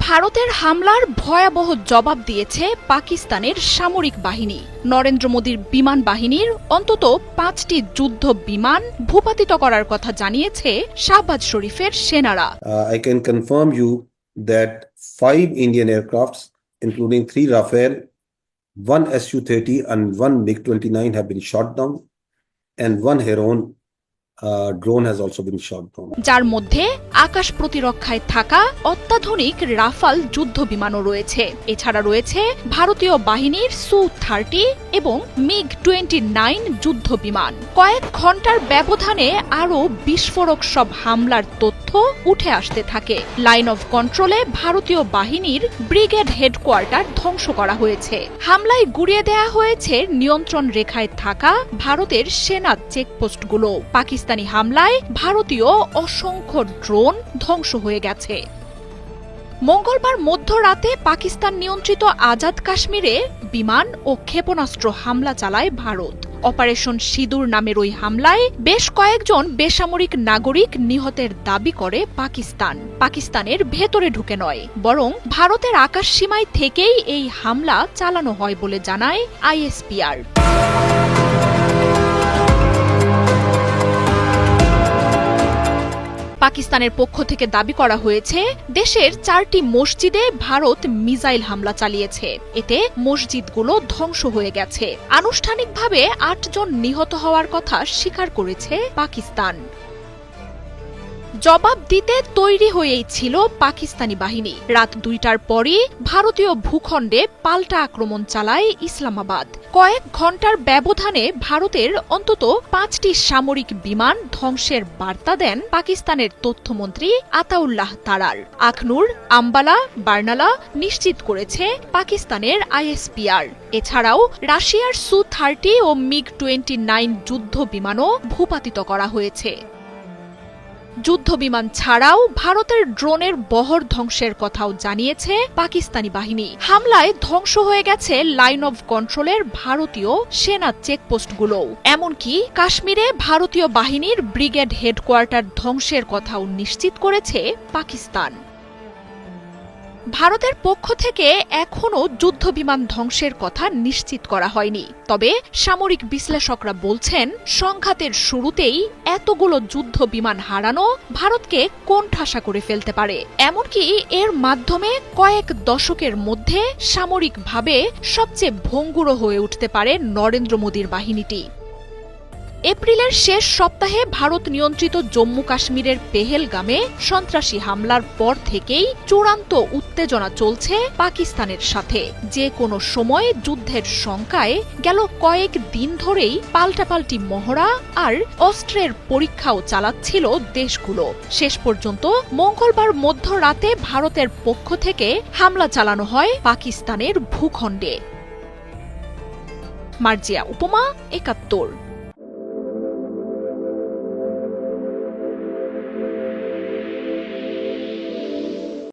ভারতের হামলার ভয়াবহ জবাব দিয়েছে পাকিস্তানের সামরিক বাহিনী। নরেন্দ্র মোদীর বিমান বাহিনীর অন্তত পাঁচটি যুদ্ধ বিমান ভূপাতিত করার কথা জানিয়েছে শাহবাজ শরীফের সেনারা। I can confirm you that five Indian aircraft including three Rafale one S U thirty and one MiG twenty nine have been shot down and one Heron drone has also been shot down. যার মধ্যে আকাশ প্রতিরক্ষায় থাকা অত্যাধুনিক Rafale যুদ্ধ বিমানও রয়েছে। এছাড়া রয়েছে ভারতীয় বাহিনীর সু থার্টি এবং মিগ টোয়েন্টি নাইন যুদ্ধ বিমান। কয়েক ঘণ্টার ব্যবধানে আরও বিস্ফোরক সব হামলার তথ্য উঠে আসতে থাকে। লাইন অফ কন্ট্রোলে ভারতীয় বাহিনীর ব্রিগেড হেডকোয়ার্টার ধ্বংস করা হয়েছে। হামলায় গুড়িয়ে দেয়া হয়েছে নিয়ন্ত্রণ রেখায় থাকা ভারতের সেনা চেকপোস্টগুলো। পাকিস্তানি হামলায় ভারতীয় অসংখ্য ড্রোন ধ্বংস হয়ে গেছে। মঙ্গলবার মধ্যরাতে পাকিস্তান নিয়ন্ত্রিত আজাদ কাশ্মীরে বিমান ও ক্ষেপণাস্ত্র হামলা চালায় ভারত। অপারেশন সিঁদুর নামের ওই হামলায় বেশ কয়েকজন বেসামরিক নাগরিক নিহতের দাবি করে পাকিস্তান। পাকিস্তানের ভেতরে ঢুকে নয়, বরং ভারতের আকাশ সীমায় থেকেই এই হামলা চালানো হয় বলে জানায় আইএসপিআর। পাকিস্তানের পক্ষ থেকে দাবি করা হয়েছে, দেশের চারটি মসজিদে ভারত মিসাইল হামলা চালিয়েছে। এতে মসজিদগুলো ধ্বংস হয়ে গেছে। আনুষ্ঠানিকভাবে আটজন নিহত হওয়ার কথা স্বীকার করেছে পাকিস্তান। জবাব দিতে তৈরি হয়েই ছিল পাকিস্তানি বাহিনী। রাত দুইটার পরই ভারতীয় ভূখণ্ডে পাল্টা আক্রমণ চালায় ইসলামাবাদ। কয়েক ঘণ্টার ব্যবধানে ভারতের অন্তত পাঁচটি সামরিক বিমান ধ্বংসের বার্তা দেন পাকিস্তানের তথ্যমন্ত্রী আতাউল্লাহ তারার আখনুর, আম্বালা, বার্নালা নিশ্চিত করেছে পাকিস্তানের আইএসপিআর। এছাড়াও রাশিয়ার সু থার্টি ও মিগ টোয়েন্টি নাইন যুদ্ধ বিমানও ভূপাতিত করা হয়েছে। যুদ্ধবিমান ছাড়াও ভারতের ড্রোনের বহর ধ্বংসের কথাও জানিয়েছে পাকিস্তানি বাহিনী। হামলায় ধ্বংস হয়ে গেছে লাইন অফ কন্ট্রোলের ভারতীয় সেনা চেকপোস্টগুলোও। এমনকি কাশ্মীরে ভারতীয় বাহিনীর ব্রিগেড হেডকোয়ার্টার ধ্বংসের কথাও নিশ্চিত করেছে পাকিস্তান। ভারতের পক্ষ থেকে এখনও যুদ্ধবিমান ধ্বংসের কথা নিশ্চিত করা হয়নি। তবে সামরিক বিশ্লেষকরা বলছেন, সংঘাতের শুরুতেই এতগুলো যুদ্ধ বিমান হারানো ভারতকে কোণঠাসা করে ফেলতে পারে। এমনকি এর মাধ্যমে কয়েক দশকের মধ্যে সামরিকভাবে সবচেয়ে ভঙ্গুর হয়ে উঠতে পারে নরেন্দ্র মোদীর বাহিনীটি। এপ্রিলের শেষ সপ্তাহে ভারত নিয়ন্ত্রিত জম্মু কাশ্মীরের পেহেলগামে সন্ত্রাসী হামলার পর থেকেই চূড়ান্ত উত্তেজনা চলছে পাকিস্তানের সাথে। যে কোনো সময় যুদ্ধের শঙ্কায় গেল কয়েক দিন ধরেই পাল্টাপাল্টি মহড়া আর অস্ত্রের পরীক্ষাও চালাচ্ছিল দেশগুলো। শেষ পর্যন্ত মঙ্গলবার মধ্যরাতে ভারতের পক্ষ থেকে হামলা চালানো হয় পাকিস্তানের ভূখণ্ডে। মার্জিয়া উপমা একাত্তর।